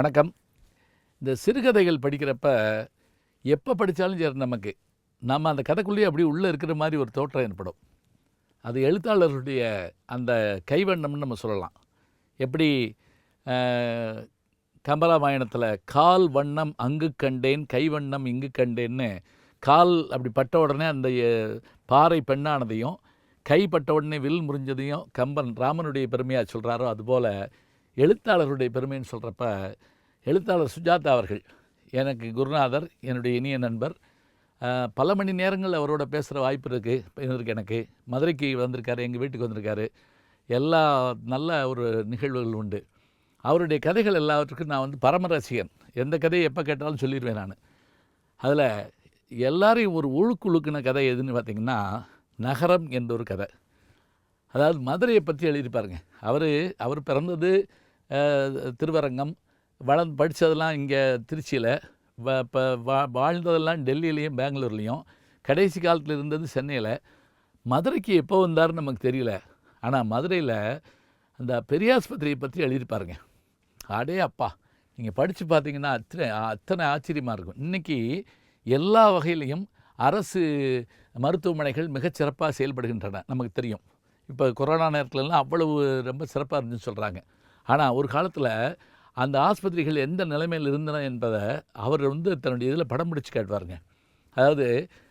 வணக்கம். இந்த சிறுகதைகள் படிக்கிறப்ப எப்போ படித்தாலும் சரி நமக்கு நம்ம அந்த கதைக்குள்ளேயே அப்படியே உள்ளே இருக்கிற மாதிரி ஒரு தோற்றம் ஏற்படும். அது எழுத்தாளருடைய அந்த கைவண்ணம்னு நம்ம சொல்லலாம். எப்படி கம்பராமாயணத்தில் கால் வண்ணம் அங்கு கண்டேன் கைவண்ணம் இங்கு கண்டேன்னு கால் அப்படி பட்ட உடனே அந்த பாறை பெண்ணானதையும் கை பட்ட உடனே வில் முறிஞ்சதையும் கம்பன் ராமனுடைய பெருமையாக சொல்கிறாரோ அதுபோல் எழுத்தாளர்களுடைய பெருமைன்னு சொல்கிறப்ப எழுத்தாளர் சுஜாதா அவர்கள் எனக்கு குருநாதர் என்னுடைய இனிய நண்பர். பல மணி நேரங்கள் அவரோட பேசுகிற வாய்ப்பு இருக்குது இருக்கு எனக்கு. மதுரைக்கு வந்திருக்காரு எங்கள் வீட்டுக்கு வந்திருக்காரு. எல்லா நல்ல ஒரு நிகழ்வுகள் உண்டு. அவருடைய கதைகள் எல்லாவற்றுக்கும் நான் வந்து பரம ரசிகன் எந்த கதையை எப்போ கேட்டாலும் சொல்லிடுவேன் நான். அதில் எல்லாரையும் ஒரு உழுக்குழுக்குன கதை எதுன்னு பார்த்தீங்கன்னா நகரம் என்ற ஒரு கதை. அதாவது மதுரையை பற்றி எழுதியிருப்பாருங்க. அவர் அவர் பிறந்தது திருவரங்கம் வளர்ந்து படித்ததெல்லாம் இங்கே திருச்சியில். வ இப்போ வா வாழ்ந்ததெல்லாம் டெல்லியிலையும் பெங்களூர்லேயும். கடைசி காலத்தில் இருந்தது சென்னையில். மதுரைக்கு எப்போ வந்தாருன்னு நமக்கு தெரியல. ஆனால் மதுரையில் அந்த பெரியாஸ்பத்திரியை பற்றி எழுதியிருப்பாருங்க அடே அப்பா! நீங்கள் படித்து பார்த்தீங்கன்னா அத்தனை அத்தனை ஆச்சரியமாக இருக்கும். இன்றைக்கி எல்லா வகையிலையும் அரசு மருத்துவமனைகள் மிகச்சிறப்பாக செயல்படுகின்றன நமக்கு தெரியும். இப்போ கொரோனா நேரத்துலலாம் அவ்வளவு ரொம்ப சிறப்பாக இருந்துன்னு சொல்கிறாங்க ஆனால் ஒரு காலத்தில் அந்த ஆஸ்பத்திரிகள் எந்த நிலைமையில் இருந்தன என்பதை அவர் வந்து தன்னுடைய இதில் படம் பிடிச்சு காட்டுவாருங்க. அதாவது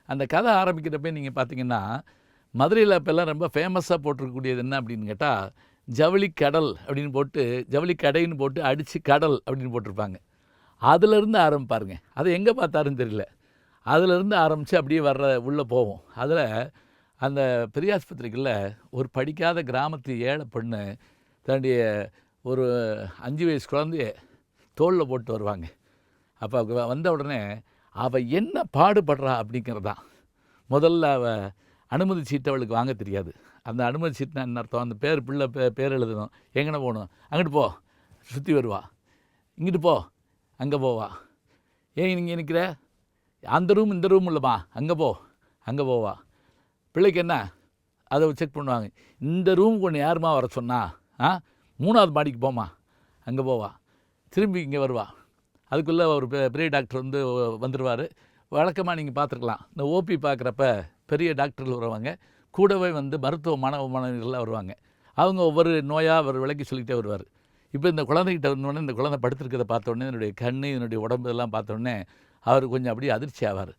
அந்த கதை ஆரம்பிக்கிறப்ப நீங்கள் பார்த்தீங்கன்னா மதுரையில் இப்போல்லாம் ரொம்ப ஃபேமஸாக போட்டிருக்கக்கூடியது என்ன அப்படின்னு கேட்டால் ஜவுளி கடல் அப்படின்னு போட்டு ஜவுளி கடைன்னு போட்டு அடித்து கடல் அப்படின்னு போட்டிருப்பாங்க. அதிலிருந்து ஆரம்பிப்பாருங்க. அதை எங்கே பார்த்தாருன்னு தெரியல. அதிலிருந்து ஆரம்பித்து அப்படியே வர்ற உள்ளே போவோம். அதில் அந்த பெரியாஸ்பத்திரிக்குள்ளே ஒரு படிக்காத கிராமத்து ஏழை பொண்ணு தன்னுடைய ஒரு அஞ்சு வயசு குழந்தைய தோளில் போட்டு வருவாங்க. அப்போ வந்த உடனே அவள் என்ன பாடுபடுறா அப்படிங்கிறதான் முதல்ல அவள் அனுமதி சீட்டு அவளுக்கு வாங்க தெரியாது. அந்த அனுமதி சீட்டுனா என்ன அர்த்தம்? அந்த பேர் பிள்ளை பே பேர் எழுதணும். எங்கன போகணும்? அங்கிட்டு போ. சுற்றி வருவா. இங்கிட்டு போ. அங்கே போவா. ஏன் நீங்கள் நிற்கிற அந்த ரூம் இந்த ரூம் இல்லைம்மா. அங்கே போ. அங்கே போவா. பிள்ளைக்கு என்ன? அதை செக் பண்ணுவாங்க. இந்த ரூமுக்கு ஒன்று யாருமா வர சொன்னா? ஆ? மூணாவது மாடிக்கு போமா அங்கே போவா. திரும்பி இங்கே வருவா. அதுக்குள்ளே ஒரு பெ- பெரிய டாக்டர் வந்து வந்துடுவார் வழக்கமாக நீங்கள் பார்த்துருக்கலாம் இந்த ஓபி பார்க்குறப்ப பெரிய டாக்டர்கள் வருவாங்க. கூடவே வந்து மருத்துவ மாணவ மாணவிகள்லாம் வருவாங்க. அவங்க ஒவ்வொரு நோயாக அவர் விளக்கி சொல்லிகிட்டே வருவார். இப்போ இந்த குழந்தைகிட்ட வந்தோடனே இந்த குழந்தை படுத்திருக்கிறத பார்த்தோடனே என்னுடைய கண் என்னுடைய உடம்பு இதெல்லாம் பார்த்தோடனே அவர் கொஞ்சம் அப்படியே அதிர்ச்சி ஆவார்.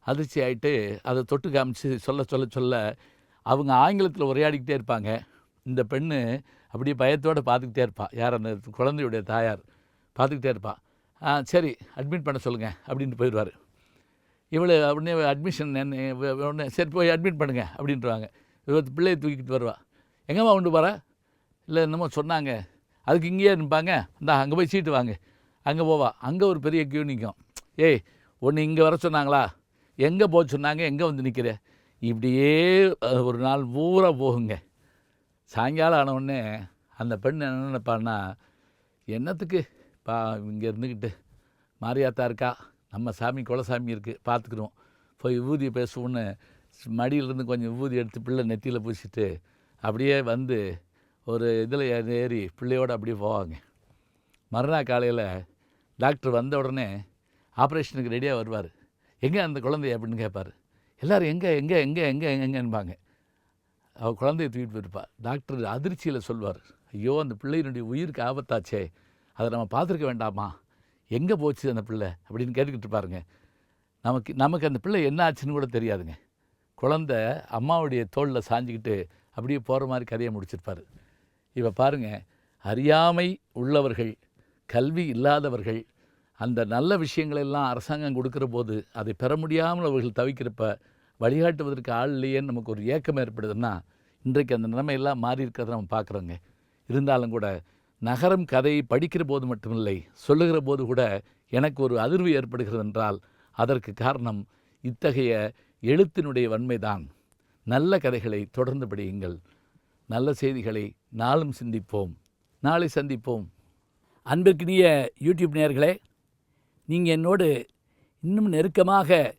அதிர்ச்சி ஆகிட்டு அதை தொட்டு காமிச்சு சொல்ல சொல்ல சொல்ல அவங்க ஆங்கிலத்தில் உரையாடிக்கிட்டே இருப்பாங்க. இந்த பெண்ணு அப்படியே பயத்தோடு பார்த்துக்கிட்டே இருப்பாள் யார் அந்த குழந்தையுடைய தாயார்? பார்த்துக்கிட்டே இருப்பாள் ஆ சரி அட்மிட் பண்ண சொல்லுங்கள் அப்படின்ட்டு போயிடுவார். இவளை உடனே அட்மிஷன் என்ன உடனே சரி போய் அட்மிட் பண்ணுங்க அப்படின்ட்டுருவாங்க இவர் பிள்ளையை தூக்கிட்டு வருவா. எங்கேம்மா கொண்டு போகிற இல்லை என்னமோ சொன்னாங்க. அதுக்கு இங்கேயே இருப்பாங்க இந்தா அங்கே போய் சீட்டு வாங்க. அங்கே போவா. அங்கே ஒரு பெரிய கியூ நிற்கும். ஏய் ஒன்று இங்கே வர சொன்னாங்களா? எங்கே போக சொன்னாங்க? எங்கே வந்து நிற்கிற? இப்படியே ஒரு நாள் பூரா போகுங்க. சாயங்காலம் ஆன உடனே அந்த பெண் என்ன நினைப்பான்னா என்னத்துக்கு? பா இங்கே இருந்துக்கிட்டு மாரியாத்தா இருக்கா? நம்ம சாமி குலசாமி இருக்குது பார்த்துக்குறோம் போய் விபூதியை பேசுவோன்னு மடியிலேருந்து கொஞ்சம் விபூதி எடுத்து பிள்ளை நெத்தியில் பூசிட்டு அப்படியே வந்து ஒரு இதில் ஏறி பிள்ளையோடு அப்படியே போவாங்க. மறுநாள் காலையில் டாக்டர் வந்த உடனே ஆப்ரேஷனுக்கு ரெடியாக வருவார். எங்கே அந்த குழந்தைய? அப்படின்னு கேட்பார் எல்லோரும் எங்கே எங்கே எங்கே எங்கே எங்கேன்பாங்க. அவள் குழந்தைய தூக்கிட்டு போயிருப்பாள் டாக்டர் அதிர்ச்சியில் சொல்வார். ஐயோ அந்த பிள்ளையினுடைய உயிருக்கு ஆபத்தாச்சே. அதை நம்ம பார்த்துருக்க வேண்டாமா? எங்கே போச்சு அந்த பிள்ளை? அப்படின்னு கேட்டுக்கிட்டு இருப்பாருங்க. நமக்கு நமக்கு அந்த பிள்ளை என்ன ஆச்சுன்னு கூட தெரியாதுங்க. குழந்த அம்மாவுடைய தோளில் சாஞ்சிக்கிட்டு அப்படியே போகிற மாதிரி கதையை முடிச்சிருப்பார். இப்போ பாருங்கள் அறியாமை உள்ளவர்கள் கல்வி இல்லாதவர்கள் அந்த நல்ல விஷயங்களெல்லாம் அரசாங்கம் கொடுக்குற போது அதை பெற முடியாமல் அவர்கள் தவிக்கிறப்ப வழிகாட்டுவதற்கு ஆள் இல்லையேன்னு நமக்கு ஒரு ஏக்கம் ஏற்படுதுன்னா இன்றைக்கு அந்த நிலைமையெல்லாம் மாறி இருக்கிறத நம்ம பார்க்குறோங்க. இருந்தாலும் கூட நகரம் கதையை படிக்கிற போது மட்டுமில்லை சொல்லுகிற போது கூட எனக்கு ஒரு அதிர்வு ஏற்படுகிறது என்றால் அதற்கு காரணம் இத்தகைய எழுத்தினுடைய வன்மைதான். நல்ல கதைகளை தொடர்ந்து படியுங்கள். நல்ல செய்திகளை நாளும் சிந்திப்போம். நாளை சந்திப்போம். அன்பிற்கினிய யூடியூப் நேர்களே நீங்கள் என்னோடு இன்னும் நெருக்கமாக